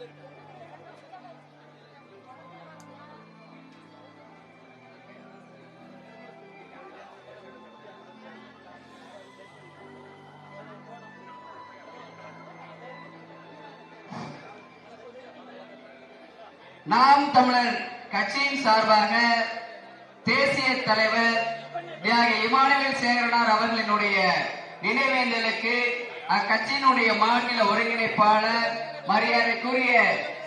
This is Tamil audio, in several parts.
நாம் தமிழர் கட்சியின் சார்பாக தேசிய தலைவர் தியாக இமானுவேல் சேகரனார் அவர்களினுடைய நினைவேந்தலுக்கு அக்கட்சியினுடைய மாநில ஒருங்கிணைப்பாளர் மரியாதைக்குரிய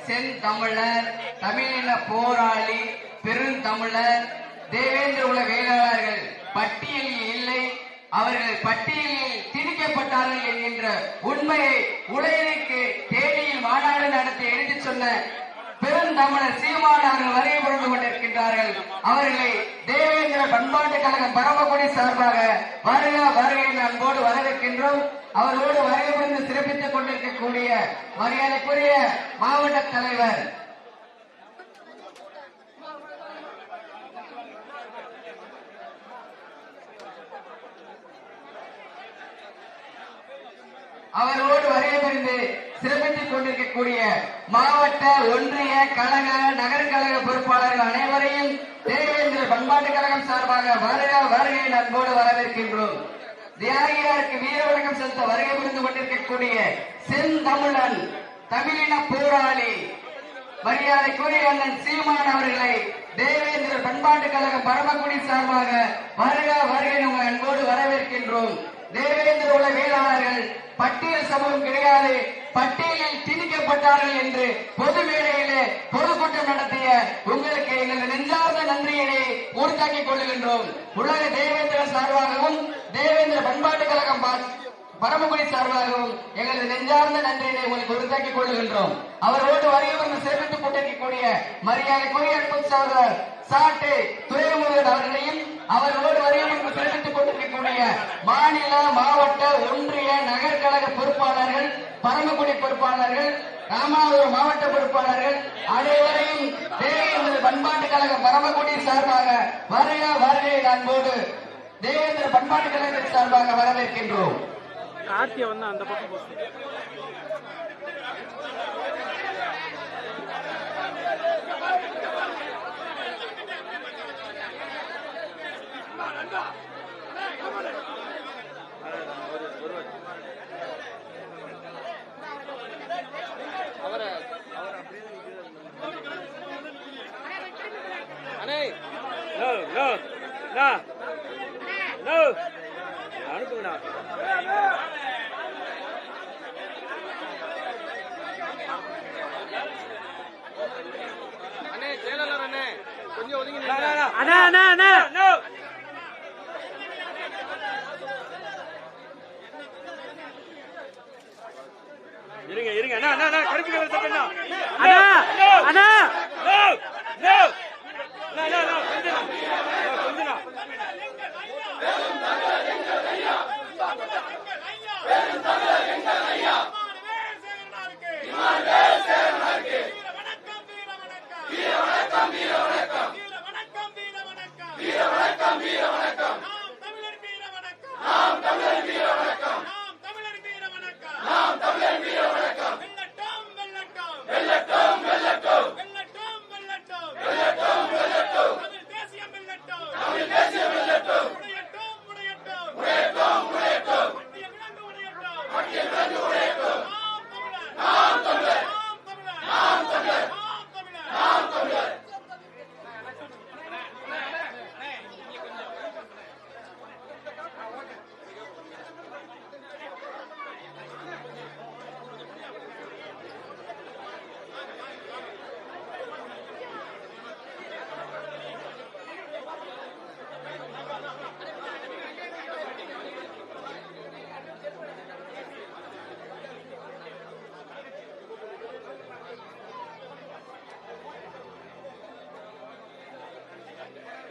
செந்தமிழர் தமிழின போராளி பெருந்தமிழர் தேவேந்திர உல வேளாளர்கள் பட்டியலில் இல்லை. அவர்கள் பட்டியலில் திணிக்கப்பட்டார்கள் என்கின்ற உண்மையை உலகிற்கு தேனியில் மாநாடு நடத்தி எடுத்துச் சொன்ன பெருந்தமிழர் சீமானவர்கள் வருகை புரிந்து கொண்டிருக்கின்றார்கள். அவர்களை தேவேந்திர பண்பாட்டு கழகம் பரமக்குடி சார்பாக வருக வருகை அன்போடு வரவேற்கின்றோம். அவர்களோடு வருகை புரிந்து சிறப்பித்துக் கொண்டிருக்கக்கூடிய மரியாதைக்குரிய மாவட்ட தலைவர். அவரோடு வருகை புரிந்து சிறப்பித்துக் கொண்டிருக்கக்கூடிய மாவட்ட ஒன்றிய கழக நகர கழக பொறுப்பாளர்கள் அனைவரையும் தேவேந்திர பண்பாட்டு கழகம் சார்பாக வருக வருகை நண்போடு வரவேற்கின்றோம். தியாகியாருக்கு வீர வணக்கம் செலுத்த வருகை புரிந்து கொண்டிருக்கக்கூடிய செந்தமிழன் தமிழின போராளி மரியாதைக்குரிய அண்ணன் சீமான் அவர்களை தேவேந்திர பண்பாட்டு கழகம் பரமக்குடி சார்பாக வருக வருகை உங்கள் அன்போடு வரவேற்கின்றோம். தேவேந்திர உள்ள வேளாளர்கள் பட்டியல் சமூகம் கிடையாது. பட்டியலில் திணிக்கப்பட்டார்கள் என்று பொது மேடையிலே பொதுக்கூட்டம் நடத்திய உங்களுக்கு எங்கள் நெஞ்சார்ந்த நன்றியினை உறுத்தாக்கிக் கொள்ளுகின்றோம். உலக தேவேந்திர சார்பாகவும் தேவேந்திர பண்பாட்டு கழகம் பரமக்குடி சார்பாகவும் எங்களது நெஞ்சார்ந்த நன்றியினை உங்களுக்கு உறுத்தாக்கிக் கொள்ளுகின்றோம். அவரோடு வருகை வந்து கொண்டிருக்கக்கூடிய மரியாதைக்குரிய அன்பு சகோதரர் சாட்டு துறைமுருகன் அவர்களையும் அவர்களோடு வருகை வந்து கொண்டிருக்கக்கூடிய மாநில மாவட்ட ஒன்றிய நகர்கழக பொறுப்பாளர்கள் பரமக்குடி பொறுப்பாளர்கள் ராமநாதபுரம் மாவட்ட பொறுப்பாளர்கள் அனைவரையும் தேவேந்திர பண்பாட்டு கழக பரமக்குடி சார்பாக வருக வருகை அன்போடு தேவேந்திர பண்பாட்டு கழகத்தின் சார்பாக வரவேற்கின்றோம். கார்த்தியை வந்து அந்த பக்கம் போச்சு நோ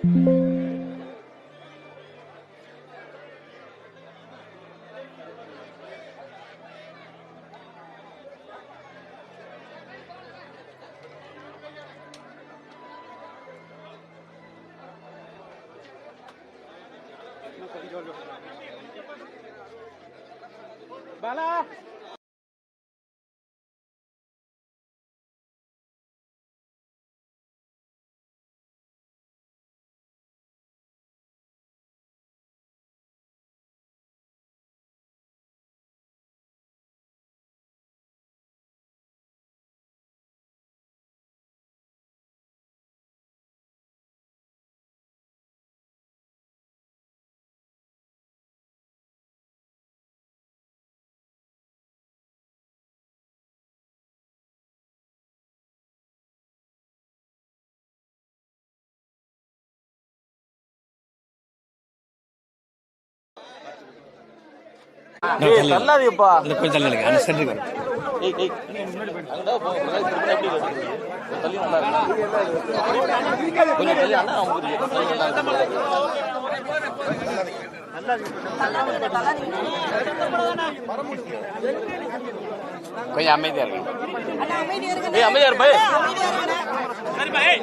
பாலா தள்ளாதீப்பா கொஞ்சம் தள்ளி நில்லுங்க. அந்த சென்டருக்கு கொஞ்சம் அமைதியா இருக்கு. அமைதியா இருங்க. ஏய்,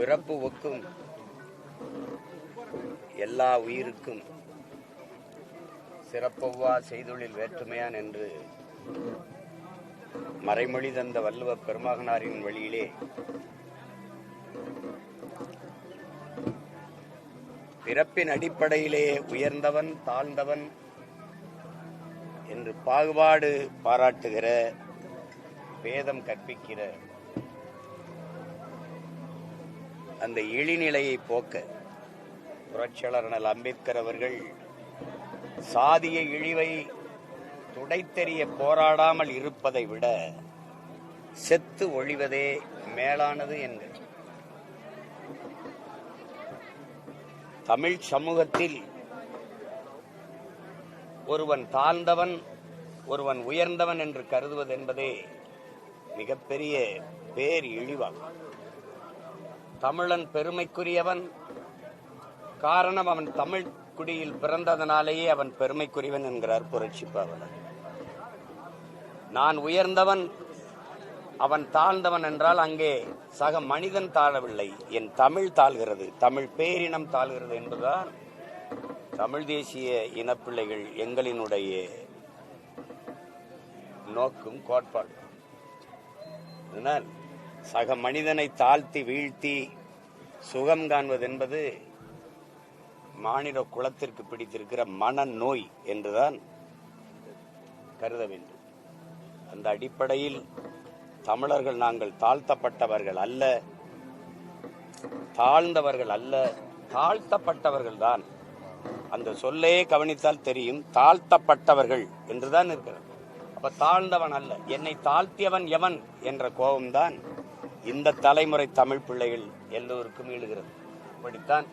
பிறப்பு ஒக்கும் எல்லா உயிருக்கும். சிறப்பொவ்வா செய்தொழில் வேற்றுமையான் என்று மறைமொழி தந்த வல்லுவ பெருமகனாரின் வழியிலே பிறப்பின் அடிப்படையிலே உயர்ந்தவன் தாழ்ந்தவன் என்று பாகுபாடு பாராட்டுகிற வேதம் கற்பிக்கிற அந்த இழிநிலையை போக்க புரட்சியாளர் அண்ணல் அம்பேத்கர் அவர்கள் சாதிய இழிவை துடைத்தெறிய போராடாமல் இருப்பதை விட செத்து ஒழிவதே மேலானது என்று. தமிழ் சமூகத்தில் ஒருவன் தாழ்ந்தவன் ஒருவன் உயர்ந்தவன் என்று கருதுவது என்பதே மிகப்பெரிய பேர் இழிவாகும். தமிழன் பெருமைக்குரியவன். காரணம் அவன் தமிழ் குடியில் பிறந்ததனாலேயே அவன் பெருமைக்குரியவன் என்கிறார் புரட்சி பாவலர். நான் உயர்ந்தவன் அவன் தாழ்ந்தவன் என்றால் அங்கே சக மனிதன் தாழவில்லை. என் தமிழ் தாழ்கிறது தமிழ் பேரினம் தாழ்கிறது என்பதுதான் தமிழ் தேசிய இனப்பிள்ளைகள் எங்களினுடைய நோக்கும் கோட்பாடு. அதனால் சக மனிதனை தாழ்த்தி வீழ்த்தி சுகம் காண்பது என்பது மாநில குலத்திற்கு பிடித்திருக்கிற மனநோய் என்றுதான் கருத வேண்டும். அந்த அடிப்படையில் தமிழர்கள் நாங்கள் தாழ்த்தப்பட்டவர்கள் அல்ல தாழ்ந்தவர்கள் அல்ல தாழ்த்தப்பட்டவர்கள் தான் அந்த சொல்லே கவனித்தால் தெரியும் தாழ்த்தப்பட்டவர்கள் என்றுதான் இருக்கிறது. அப்ப தாழ்ந்தவன் அல்ல என்னை தாழ்த்தியவன் எவன் என்ற கோபம்தான் இந்த தலைமுறை தமிழ் பிள்ளைகள் எல்லோருக்கும் எழுகிறது. அப்படித்தான்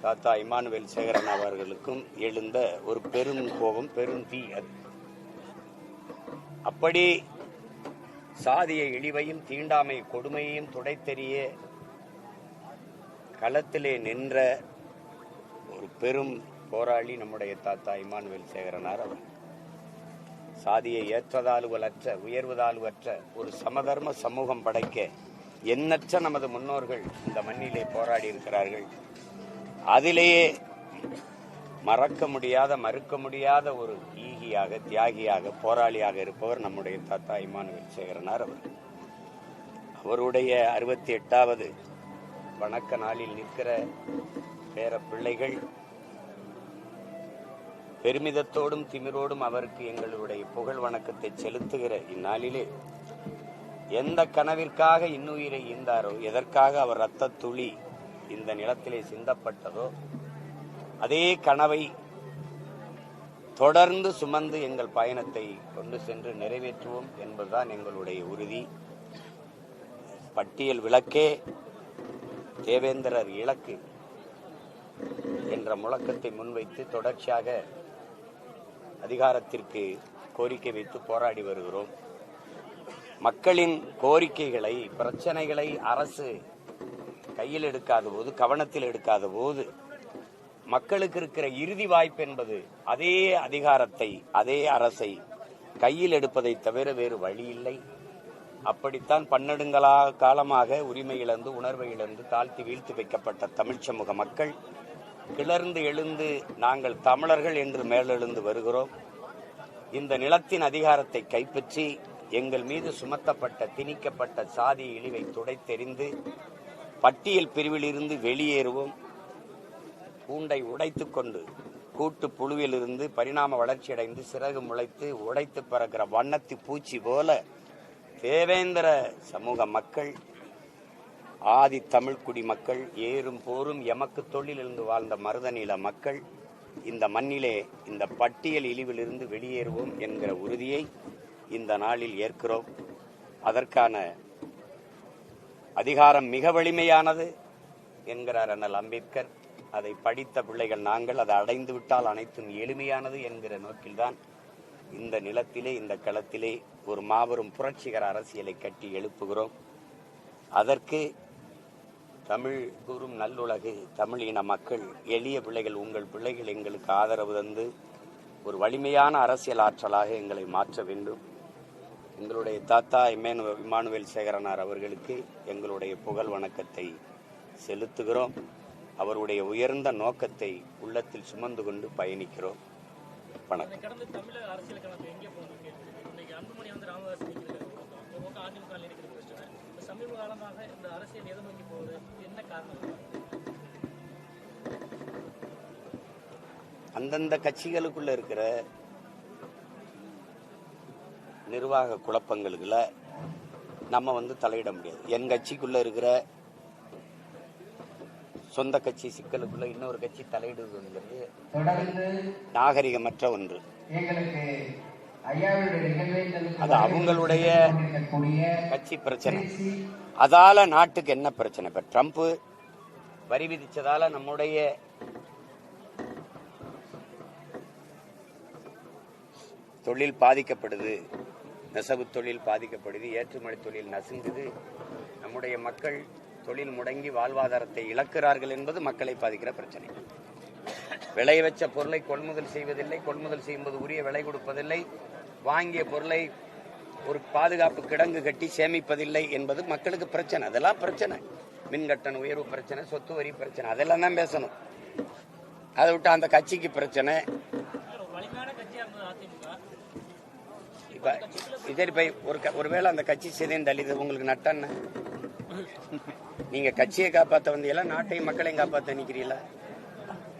தாத்தா இமானுவேல் சேகரன் அவர்களுக்கும் எழுந்த ஒரு பெரும் கோபம் பெரும் தீ அது. அப்படி சாதிய இழிவையும் தீண்டாமை கொடுமையையும் துடைத்தெறிய களத்திலே நின்ற ஒரு பெரும் போராளி நம்முடைய தாத்தா இமானுவேல் சேகரனார் அவர் சாதியை ஏற்றதாலுவலற்ற உயர்வதாலுவற்ற ஒரு சமதர்ம சமூகம் படைக்க எண்ணற்ற நமது முன்னோர்கள் இந்த மண்ணிலே போராடி இருக்கிறார்கள். அதிலேயே மறக்க முடியாத மறுக்க முடியாத ஒரு ஈகியாக தியாகியாக போராளியாக இருப்பவர் நம்முடைய தாத்தா இமானுவேல் சேகரனார் அவர். அவருடைய அறுபத்தி எட்டாவது வணக்க நாளில் நிற்கிற பேர பிள்ளைகள் பெருமிதத்தோடும் திமிரோடும் அவருக்கு எங்களுடைய புகழ் வணக்கத்தை செலுத்துகிற இந்நாளிலே எந்த கனவிற்காக இன்னுயிரை ஈந்தாரோ எதற்காக அவர் ரத்த துளி இந்த நிலத்திலே சிந்தப்பட்டதோ அதே கனவை தொடர்ந்து சுமந்து எங்கள் பயணத்தை கொண்டு சென்று நிறைவேற்றுவோம் என்பதுதான் எங்களுடைய உறுதி. பட்டியல் விளக்கே தேவேந்திரர் இலக்கு என்ற முழக்கத்தை முன்வைத்து தொடர்ச்சியாக அதிகாரத்திற்கு கோரிக்கை வைத்து போராடி வருகிறோம். மக்களின் கோரிக்கைகளை பிரச்சனைகளை அரசு கையில் எடுக்காத போது கவனத்தில் எடுக்காத போது மக்களுக்கு இருக்கிற இறுதி வாய்ப்பு என்பது அதே அதிகாரத்தை அதே அரசை கையில் எடுப்பதை தவிர வேறு வழி இல்லை. அப்படித்தான் பன்னெடுங்களா காலமாக உரிமை இழந்து உணர்வை இழந்து தாழ்த்தி வீழ்த்தி வைக்கப்பட்ட தமிழ்ச்சமூக சமூக மக்கள் கிளர்ந்து எழுந்து நாங்கள் தமிழர்கள் என்று மேலெழுந்து வருகிறோம். இந்த நிலத்தின் அதிகாரத்தை கைப்பற்றி எங்கள் மீது சுமத்தப்பட்ட திணிக்கப்பட்ட சாதி இழிவை துடைத்தெறிந்து பட்டியல் பிரிவிலிருந்து வெளியேறுவோம். பூண்டை உடைத்துக் கொண்டு கூட்டு புழுவிலிருந்து பரிணாம வளர்ச்சியடைந்து சிறகு முளைத்து உடைத்து பறக்கிற வண்ணத்து பூச்சி போல தேவேந்திர சமூக மக்கள் ஆதி தமிழ்குடி மக்கள் ஏறும் போரும் எமக்கு தொழிலிருந்து வாழ்ந்த மருதநில மக்கள் இந்த மண்ணிலே இந்த பட்டியல் இழிவிலிருந்து வெளியேறுவோம் என்கிற உறுதியை இந்த நாளில் ஏற்கிறோம். அதற்கான அதிகாரம் மிக வலிமையானது என்கிறார் அண்ணல் அம்பேத்கர். அதை படித்த பிள்ளைகள் நாங்கள் அதை அடைந்து விட்டால் அனைத்தும் எளிமையானது என்கிற நோக்கில்தான் இந்த நிலத்திலே இந்த களத்திலே ஒரு மாபெரும் புரட்சிகர அரசியலை கட்டி எழுப்புகிறோம். அதற்கு தமிழ் கூறும் நல்லுலகு தமிழ் இன மக்கள் எளிய பிள்ளைகள் உங்கள் பிள்ளைகள் எங்களுக்கு ஆதரவு தந்து ஒரு வலிமையான அரசியல் ஆற்றலாக எங்களை மாற்ற வேண்டும். எங்களுடைய தாத்தா இமேனு இமானுவேல் சேகரனார் அவர்களுக்கு எங்களுடைய புகழ் வணக்கத்தை செலுத்துகிறோம். அவருடைய உயர்ந்த நோக்கத்தை உள்ளத்தில் சுமந்து கொண்டு பயணிக்கிறோம். வணக்கம். தமிழக அரசியல் சமீப காலமாக இந்த அரசியல் எதை நோக்கி போகுது என்ன காரணம்? அந்தந்த கட்சிகளுக்குள்ள இருக்கிற நிர்வாக குழப்பங்களுக்குள்ள நம்ம வந்து தலையிட முடியாது. என் கட்சிக்குள்ள இருக்கிற சொந்த கட்சி சிக்கலுக்குள்ள இன்னொரு கட்சி தலையிடுவதுங்கிறது தொடர்ந்து நாகரிகமற்ற ஒன்று. அது அவங்களுடைய கட்சி பிரச்சனை. அதால நாட்டுக்கு என்ன பிரச்சனை? இப்ப ட்ரம்ப் வரி விதிச்சதால நம்முடைய தொழில் பாதிக்கப்படுது. நெசவு தொழில் பாதிக்கப்படுது. ஏற்றுமதி தொழில் நசுங்குது. நம்முடைய மக்கள் தொழில் முடங்கி வாழ்வாதாரத்தை இழக்கிறார்கள் என்பது மக்களை பாதிக்கிற பிரச்சனை. விளைய வச்ச பொருளை கொள்முதல் செய்வதில்லை கொள்முதல் செய்யும்போது உரிய விலை கொடுப்பதில்லை. வாங்கிய பொருளை ஒரு பாதுகாப்பு கிடங்கு கட்டி சேமிப்பதில்லை என்பது மக்களுக்கு பிரச்சனை. அதெல்லாம் பிரச்சனை. மின்கட்டண உயர்வு பிரச்சனை சொத்து வரி பிரச்சனை. அதெல்லாம் தான் பேசணும். அதை விட்டு அந்த கட்சிக்கு பிரச்சனை. இப்போ இப்ப இதே இப்ப ஒரு க- ஒருவேளை அந்த கட்சி சிதைந்து அழிது உங்களுக்கு நட்டன்னு நீங்க கட்சியை காப்பாற்ற வந்தீங்களா? நாட்டையும் மக்களையும் காப்பாற்ற நிக்கிறீங்களா?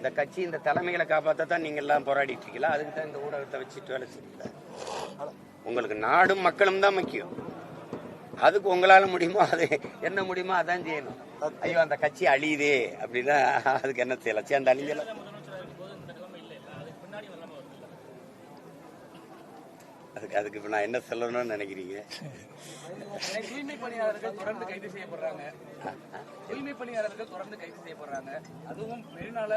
இந்த கட்சி இந்த தலைமைகளை காப்பாத்த தான் நீங்க எல்லாம் போராடிட்டு இருக்கீங்களா அதுக்கு தான் இந்த ஊடகத்தை வச்சுட்டு வேலை செய்யல உங்களுக்கு நாடும் மக்களும் தான் முக்கியம். அதுக்கு உங்களால முடியுமோ? அது என்ன முடியுமோ அதான் செய்யணும். ஐயோ அந்த கட்சி அழியுதே அப்படின்னா அதுக்கு என்ன செய்யலாம்? சேர்ந்து அழிஞ்சலாம் முதலமைச்சராக இருக்கும்போது இந்த நிலைமை இல்லை இல்லை அதுக்கு அதுக்கு இப்ப நான் என்ன சொல்லணும்னு நினைக்கிறீங்க? தூய்மை பணியாளர்கள் தொடர்ந்து கைது செய்யப்படுறாங்க. தூய்மை பணியாளர்கள் தொடர்ந்து கைது செய்யப்படுறாங்க. அதுவும் மெரினால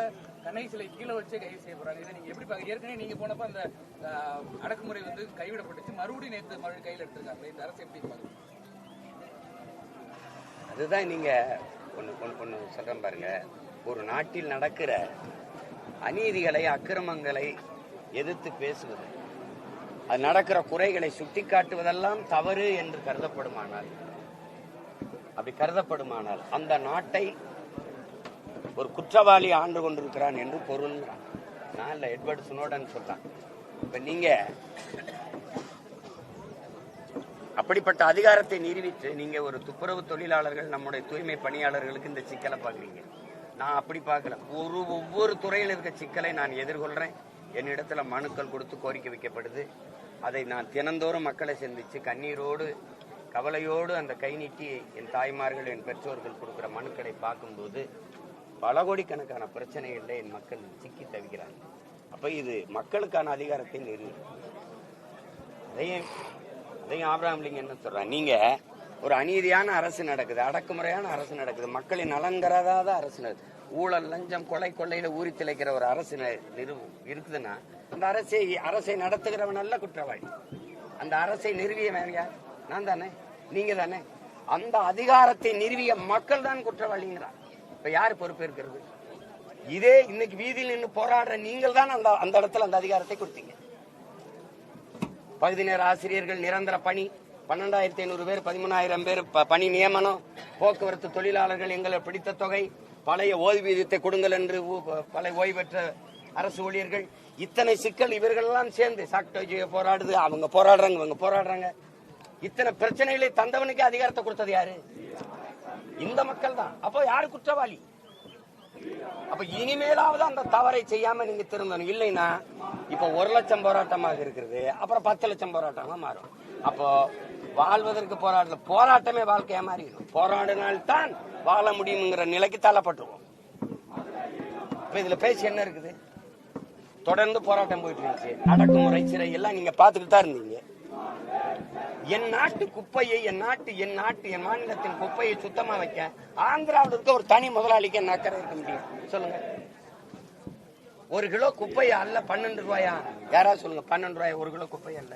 கண்ணை சிலை கீழே வச்சே கைது செய்யப்படுறாங்க. இதை நீங்க எப்படி பாக்க ஏற்கனவே நீங்க போனப்ப அந்த அடக்குமுறை வந்து கைவிடப்பட்டுச்சு. மறுபடியும் நேற்று மறு கையில் எடுத்திருக்காங்க. இந்த அரசு எப்படி பாக்குறீங்க அதுதான் நீங்க ஒன்று ஒன்று ஒன்று சொல்றேன் பாருங்க. ஒரு நாட்டில் நடக்கிற அநீதிகளை அக்கிரமங்களை எதிர்த்து பேசுவது. அது நடக்கிற குறைகளை சுட்டிக்காட்டுவதெல்லாம் தவறு என்று கருதப்படுமானால். அப்படி கருதப்படுமானால் அந்த நாட்டை ஒரு குற்றவாளி ஆண்டு கொண்டிருக்கிறான் என்று பொருள் நான் இல்ல எட்வர்ட் சுனோடன் சொல்றான். இப்ப நீங்க அப்படிப்பட்ட அதிகாரத்தை நிரூபித்து நீங்க ஒரு துப்புரவு தொழிலாளர்கள் நம்முடைய தூய்மை பணியாளர்களுக்கு இந்த சிக்கலை பாக்குறீங்க நான் அப்படி பார்க்கல. ஒரு ஒவ்வொரு துறையில் இருக்க சிக்கலை நான் எதிர்கொள்றேன். என்னிடத்துல மனுக்கள் கொடுத்து கோரிக்கை வைக்கப்படுது. அதை நான் தினந்தோறும் மக்களை சந்திச்சு கண்ணீரோடு கவலையோடு அந்த கை நீட்டி என் தாய்மார்கள் என் பெற்றோர்கள் கொடுக்குற மனுக்களை பார்க்கும்போது பல கோடிக்கணக்கான பிரச்சனைகளில் என் மக்கள் சிக்கி தவிக்கிறாங்க. அப்போ இது மக்களுக்கான அதிகாரத்தை நிறுவனம் அதையும் அதையும் ஆபிரகாம் என்ன சொல்றாங்க நீங்கள் ஒரு அநீதியான அரசு நடக்குது அடக்குமுறையான அரசு நடக்குது மக்களின் நலன் அரசு நடக்குது. ஊழல் லஞ்சம் கொலை கொள்ளையில ஊறி திளைக்கிற ஒரு அரசு இருக்குதுன்னா அந்த அரசை அரசை நடத்துகிறவன் நல்ல குற்றவாளி. அந்த அரசை நிறுவியவன் யார்? நான் தானே? நீங்க தானே? அந்த அதிகாரத்தை நிறுவிய மக்கள் தான் குற்றவாளிங்கிறான். இப்ப யார் பொறுப்பேற்கிறது இதே இன்னைக்கு வீதியில் நின்று போராடுற நீங்கள் தான் அந்த அந்த இடத்துல அந்த அதிகாரத்தை கொடுத்தீங்க. பகுதி நேர ஆசிரியர்கள் நிரந்தர பணி பன்னெண்டாயிரத்தி ஐநூறு பேர் பதிமூணாயிரம் பேர் பணி நியமனம் போக்குவரத்து தொழிலாளர்கள் எங்களை பிடித்த தொகை பழைய ஓய்வூதியத்தை கொடுங்கள் என்று பல பழைய ஓய்வு பெற்ற அரசு ஊழியர்கள் இத்தனை சிக்கல் இவர்கள்லாம் சேர்ந்து சாக்டோஜிய போராடுது அவங்க போராடுறாங்க இவங்க போராடுறாங்க. இத்தனை பிரச்சனைகளை தந்தவனுக்கு அதிகாரத்தை கொடுத்தது யாரு? இந்த மக்கள் தான் அப்போ யாரு குற்றவாளி? அப்ப இனிமேலாவது அந்த தவறை செய்யாம நீங்க திருந்தணும். இல்லைன்னா இப்ப ஒரு லட்சம் போராட்டமாக இருக்கிறது அப்புறம் பத்து லட்சம் போராட்டமா மாறும். அப்போ வாழ்வதற்கு போராடல போராட்டமே வாழ்க்கையா மாறிடும் போராடினால்தான் வாழ முடியுங்கிற நிலைக்கு தள்ளப்பட்டுருவோம். இப்ப இதுல பேசி என்ன இருக்குது? தொடர்ந்து போராட்டம் போயிட்டு இருந்துச்சு அடக்குமுறை சிறை எல்லாம் நீங்க பாத்துக்கிட்டு தான் இருந்தீங்க. என் நாட்டு குப்பையை என் நாட்டு என் நாட்டு என் மாநிலத்தின் குப்பையை சுத்தமா வைக்க ஆந்திராவில் இருக்க ஒரு தனி முதலாளிக்கு என்ன அக்கறை இருக்க முடியும். சொல்லுங்க. ஒரு கிலோ குப்பையா அல்ல பன்னெண்டு ரூபாயா? யாராவது சொல்லுங்க. பன்னெண்டு ரூபாய் ஒரு கிலோ குப்பை அல்ல.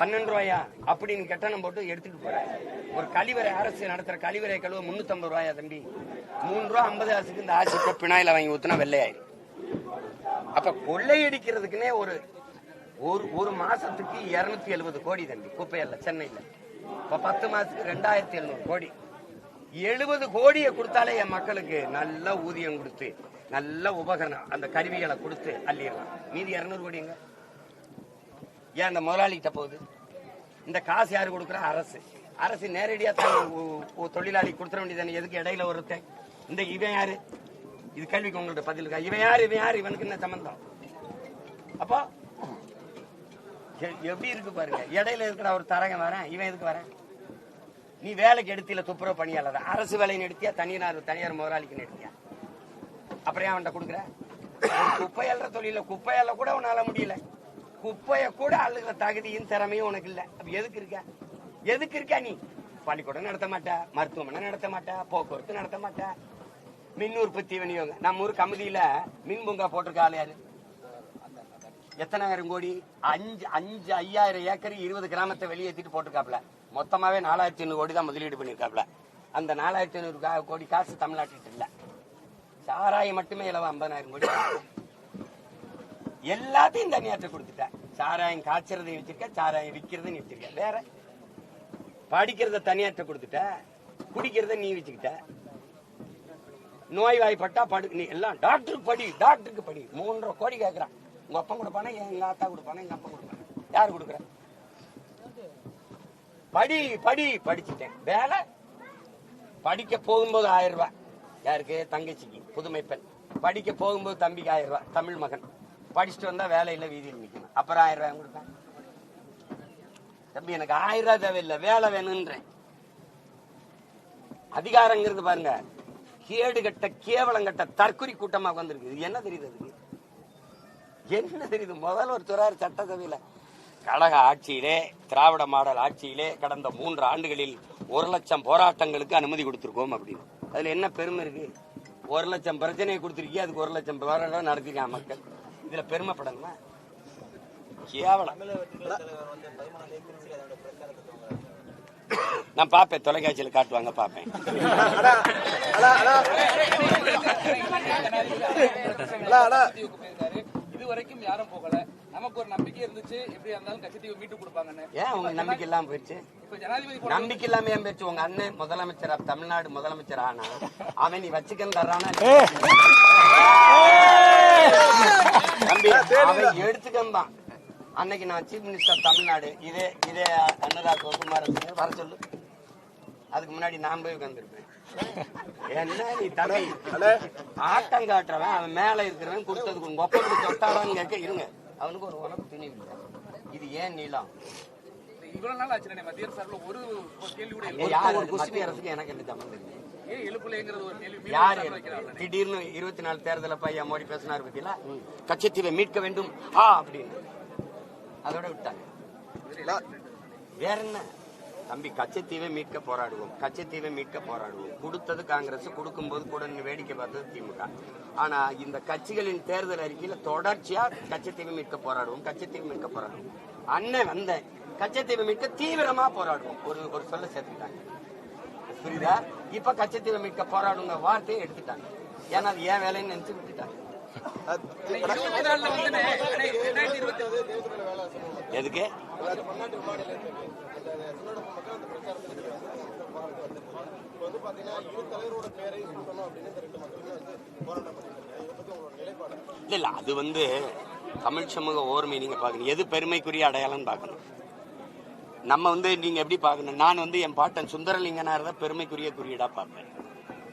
பன்னெண்டு ரூபாயா? அப்படின்னு கட்டணம் போட்டு எடுத்துட்டு போறேன் ஒரு கழிவறை அரசு நடத்துற கழிவறை கழுவ முன்னூத்தம்பது ரூபாயா தம்பி? மூணு ரூபா ஐம்பது காசுக்கு இந்த ஆசிட்ட பினாயில வாங்கி ஊத்துனா வெள்ளையாயிரு அப்ப கொள்ளையடிக்கிறதுக்குன்னே ஒரு ஒரு ஒரு மாசத்துக்கு இருநூத்தி எழுபது கோடி தம்பி குப்பையல்ல சென்னையில. இப்ப பத்து மாசத்துக்கு ரெண்டாயிரத்தி எழுநூறு கோடி. எழுபது கோடியை கொடுத்தாலே என் மக்களுக்கு நல்ல ஊதியம் கொடுத்து நல்ல உபகரணம் அந்த கருவிகளை கொடுத்து அள்ளிடலாம். மீதி இரநூறு கோடிங்க. ஏன் அந்த முதலாளிகிட்ட போகுது? இந்த காசு யாரு கொடுக்குறா? அரசு. அரசு நேரடியா தொழிலாளி கொடுத்துட வேண்டியதானே எதுக்கு இடையில ஒருத்தன் இந்த இவன் யாரு? இது கேள்விக்கு உங்கள்ட்ட பதில் இருக்கா? இவன் யாரு? இவன் யாரு? இவனுக்கு என்ன சம்பந்தம்? அப்போ எ- எப்படி இருக்கு பாருங்க. இடையில இருக்கிற ஒரு தரங்க வரேன். இவன் எதுக்கு வரேன்? நீ வேலைக்கு எடுத்தில துப்புரவு பணியாளர். அரசு வேலையை எடுத்தியா தனியார் தனியார் முதலாளிக்கு எடுத்தியா அப்புறம் ஏன் அவன்கிட்ட கொடுக்குற? குப்பையல்ற குப்பை தொழில குப்பை கூட உன்னால முடியல. குப்பைய கூட அள்ளுகிற தகுதியும் திறமையும் உனக்கு இல்ல. அப்ப எதுக்கு இருக்க? எதுக்கு இருக்க நீ? பள்ளிக்கூடம் நடத்த மாட்டா மருத்துவமனை நடத்த மாட்டா போக்குவரத்து நடத்த மாட்டா. மின் உற்பத்தி விநியோகம். நம்ம ஊர் கமிதியில மின் பூங்கா போட்டிருக்க ஆளு யாரு? எத்தனாயிரம் கோடி? அஞ்சு அஞ்சு ஐயாயிரம் ஏக்கர் இருபது கிராமத்தை வெளியேற்றிட்டு போட்டிருக்காப்ல. மொத்தமாவே நாலாயிரத்தி ஐநூறு கோடி தான் முதலீடு பண்ணிருக்காப்ல அந்த நாலாயிரத்தி ஐநூறு கா- கோடி காசு தமிழ்நாட்டில் இல்ல. சாராயம் மட்டுமே இலவ ஐம்பதாயிரம் கோடி. எல்லாத்தையும் தனியாற்ற கொடுத்துட்டேன் சாராயம் காய்ச்சறதை வச்சிருக்க சாராயம் விக்கிறதை நீ வச்சிருக்க. வேற. படிக்கிறத தனியாற்ற கொடுத்துட்ட. குடிக்கிறத நீ வச்சுக்கிட்ட. நோய் வாய்ப்பட்டா படு நீ எல்லாம் டாக்டருக்கு படி டாக்டருக்கு படி. மூன்றரை கோடி கேட்கறான் உங்க அப்பா கொடுப்பானா? எங்க ஆத்தா கொடுப்பானா? எங்க அப்பா கொடுப்பானா? யார் கொடுக்குற? படி படி படிச்சுட்டேன். வேலை? படிக்க போகும்போது ஆயிரம் ரூபாய். யாருக்கு? தங்கச்சிக்கு. புதுமை பெண் படிக்க போகும்போது தம்பிக்கு ஆயிரம் ரூபாய். தமிழ் மகன். படிச்சுட்டு வந்தா வேலையில வீதியில் நிற்கணும் அப்புறம் ஆயிரம் ரூபாய் கொடுப்பேன். தம்பி எனக்கு ஆயிரம் ரூபாய் தேவையில்லை. வேலை வேணும்ன்றேன் அதிகாரங்கிறது பாருங்க. கேடு கட்ட கேவலம் கட்ட தற்குறி கூட்டமா வந்திருக்கு இது என்ன தெரியுது அதுக்கு? என்ன தெரியுது? முதல் ஒரு துறார் சட்டசபையில கழக ஆட்சியிலே திராவிட மாடல் ஆட்சியிலே கடந்த மூன்று ஆண்டுகளில் ஒரு லட்சம் போராட்டங்களுக்கு அனுமதி கொடுத்துருக்கோம் அப்படின்னு. அதுல என்ன பெருமை இருக்கு? ஒரு லட்சம் பிரச்சனையை கொடுத்திருக்கீங்க அதுக்கு ஒரு லட்சம் போராட்டம் நடத்திருக்கான் மக்கள். இதுல பெருமைப்படணுமா கேவலம். நான் பாப்பேன் தொலைக்காட்சியில காட்டுவாங்க பாப்பேன் கச்சத்தீவுக்கு போயிருக்காரு இது வரைக்கும் யாரும் போகல. நமக்கு ஒரு நம்பிக்கை இருந்துச்சு. எப்படி இருந்தாலும் கச்சத்தீவு மீட்டு கொடுப்பாங்கன்னு. ஏன் உங்க நம்பிக்கை இல்லாம போயிடுச்சு? இப்ப ஜனாதிபதி போன நம்பிக்கை இல்லாம ஏன் போயிடுச்சு? உங்க அண்ணன் முதலமைச்சர் தமிழ்நாடு முதலமைச்சர் ஆனா அவன் நீ வச்சுக்கன்னு தர்றானா? தம்பி அவன் எடுத்துக்கன்னு தான். அன்னைக்கு நான் சீஃப் மினிஸ்டர் தமிழ்நாடு. இதே இதே அனுராக் குமார் வர சொல்லு. அதுக்கு முன்னாடி நான் போய் உட்காந்துருப்பேன் என்ன நீ தம்பி? ஆட்டம் காட்டுறவன் அவன் மேல இருக்கிறவன் கொடுத்ததுக்கு உங்க ஒப்ப தொட்டாடான்னு கேட்க இருங்க. அவனுக்கு ஒரு உனக்கு துணி இல்லை. இது ஏன் நீளம்? இவ்வளவு நாள் ஆச்சு மத்திய அரசு சார்பில் ஒரு கேள்வி கூட எனக்கு என்ன சம்பந்தம் யாரு திடீர்னு இருபத்தி நாலு தேர்தல பையன் மோடி பேசினார் பத்தியில மீட்க வேண்டும். ஆ அப்படின்னு. அதோட விட்டாங்க. வேற என்ன? தம்பி கச்சத்தீவை மீட்க போராடுவோம். கச்சத்தீவை மீட்க போராடுவோம். கொடுத்தது காங்கிரஸ் கொடுக்கும்போது கூட வேடிக்கை பார்த்தது திமுக. ஆனா இந்த கட்சிகளின் தேர்தல் அறிக்கையில தொடர்ச்சியா கச்சத்தீவை மீட்க போராடுவோம் கச்சத்தீவை மீட்க போராடுவோம். அண்ணன் வந்த கச்சத்தீவை மீட்க தீவிரமா போராடுவோம். ஒரு ஒரு சொல்ல சேர்த்துக்கிட்டாங்க. புரியுதா? இப்ப கச்சத்தீவை மீட்க போராடுங்க வார்த்தையை எடுத்துட்டாங்க. ஏன்னா அது ஏன் வேலைன்னு நினைச்சு விட்டுட்டாங்க. எதுக்கு? இல்ல இல்ல அது வந்து தமிழ் சமூக ஓர்மை நீங்க பாக்கணும் எது பெருமைக்குரிய அடையாளம் பார்க்கணும். நம்ம வந்து நீங்க எப்படி பார்க்கணும்? நான் வந்து என் பாட்டன் சுந்தரலிங்கனார் தான் பெருமைக்குரிய குறியீடா பார்ப்பேன்.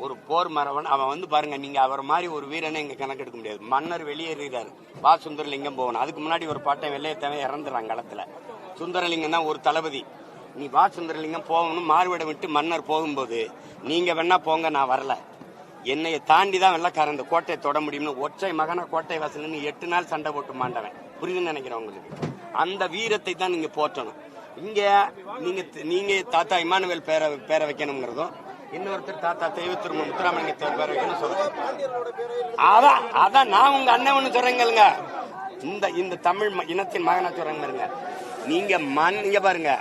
ஒரு போர் மரவன் அவன் வந்து பாருங்க நீங்க அவர் மாதிரி ஒரு வீரனை இங்க கணக்கெடுக்க முடியாது. மன்னர் வெளியேறுகிறார். வா சுந்தரலிங்கம் போகணும். அதுக்கு முன்னாடி ஒரு பாட்டை வெள்ளையத்தவன் இறந்துறான் களத்துல. சுந்தரலிங்கம் தான் ஒரு தளபதி. நீ வா சுந்தரலிங்கம் போகணும் மாறுவிடம் விட்டு மன்னர் போகும்போது நீங்க வேணா போங்க நான் வரல. என்னைய தாண்டி தான் வெள்ளக்காரன் இந்த கோட்டையை தொட முடியும்னு ஒற்றை மகனை கோட்டை வாசல்னு எட்டு நாள் சண்டை போட்டு மாண்டவன். புரியுதுன்னு நினைக்கிறேன் உங்களுக்கு. அந்த வீரத்தை தான் நீங்க போற்றணும். இங்க நீங்க நீங்க தாத்தா இமானுவேல் பேரை பேரை வைக்கணுங்கிறதும் இன்னொருத்தர் தாத்தா தெய்வத்திரும முத்துராமலிங்க தேவர் சொல்றேன். அதான் அதான் நான் உங்க அண்ணன் ஒண்ணு சொல்றேங்க இந்த இந்த தமிழ் ம- இனத்தின் மகனா சொல்றேங்க நீங்க மண் இங்க பாருங்க.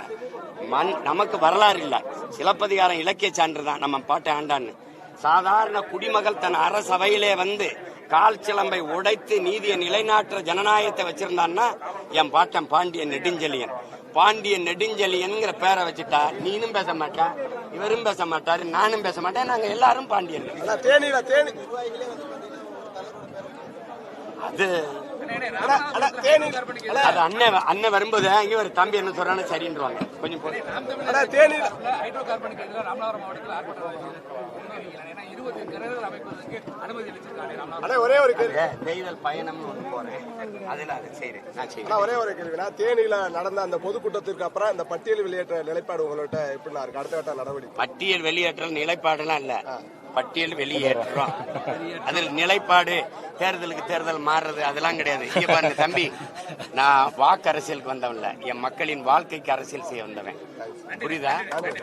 மண் நமக்கு வரலாறு இல்ல. சிலப்பதிகாரம் இலக்கிய சான்று தான். நம்ம பாட்டை ஆண்டான்னு. சாதாரண குடிமகள் தன் அரசவையிலே வந்து கால் சிலம்பை உடைத்து நீதியை நிலைநாட்டுற ஜனநாயகத்தை வச்சிருந்தான்னா என் பாட்டன் பாண்டியன் நெடுஞ்செழியன். பாண்டியன் நெடுஞ்செழியன்ங்கிற பேரை வச்சுட்டா நீனும் பேச மாட்டா இவரும் பேச மாட்டாரு நானும் பேச மாட்டேன் நாங்க எல்லாரும் பாண்டியன் தேனி. அது அண்ணன் அண்ணன் வரும்போது இங்க ஒரு தம்பி என்ன சொல்றான்னு சரின்றுவாங்க. கொஞ்சம் ஹைட்ரோ கார்பனுக்கு எதிராக ராமநாதபுரம் மாவட்டத்தில் அண்ணா ஒரே ஒரு கேள்வி. இந்த நெய்தல் பயணம்னு ஒண்ணு போறேன். அதுல அது செய்றேன் நான் அண்ணா செய்றேன் ஒரே ஒரு கேள்வினா தேனியில நடந்த அந்த பொதுக்கூட்டத்திற்கு அப்புறம் இந்த பட்டியல் வெளியேற்ற நிலைப்பாடு உங்கள்ட்ட எப்படின்னா இருக்கு? அடுத்த கட்ட நடவடிக்கை. பட்டியல் வெளியேற்றல் நிலைப்பாடுலாம் இல்ல. பட்டியல் வெளியேற்றோம் அதில் நிலைப்பாடு தேர்தலுக்கு தேர்தல் மாறுறது அதெல்லாம் கிடையாது. இங்க பாருங்க தம்பி நான் வாக்கு அரசியலுக்கு வந்தவன்ல. என் மக்களின் வாழ்க்கைக்கு அரசியல் செய்ய வந்தவன். புரியுதா? அவர்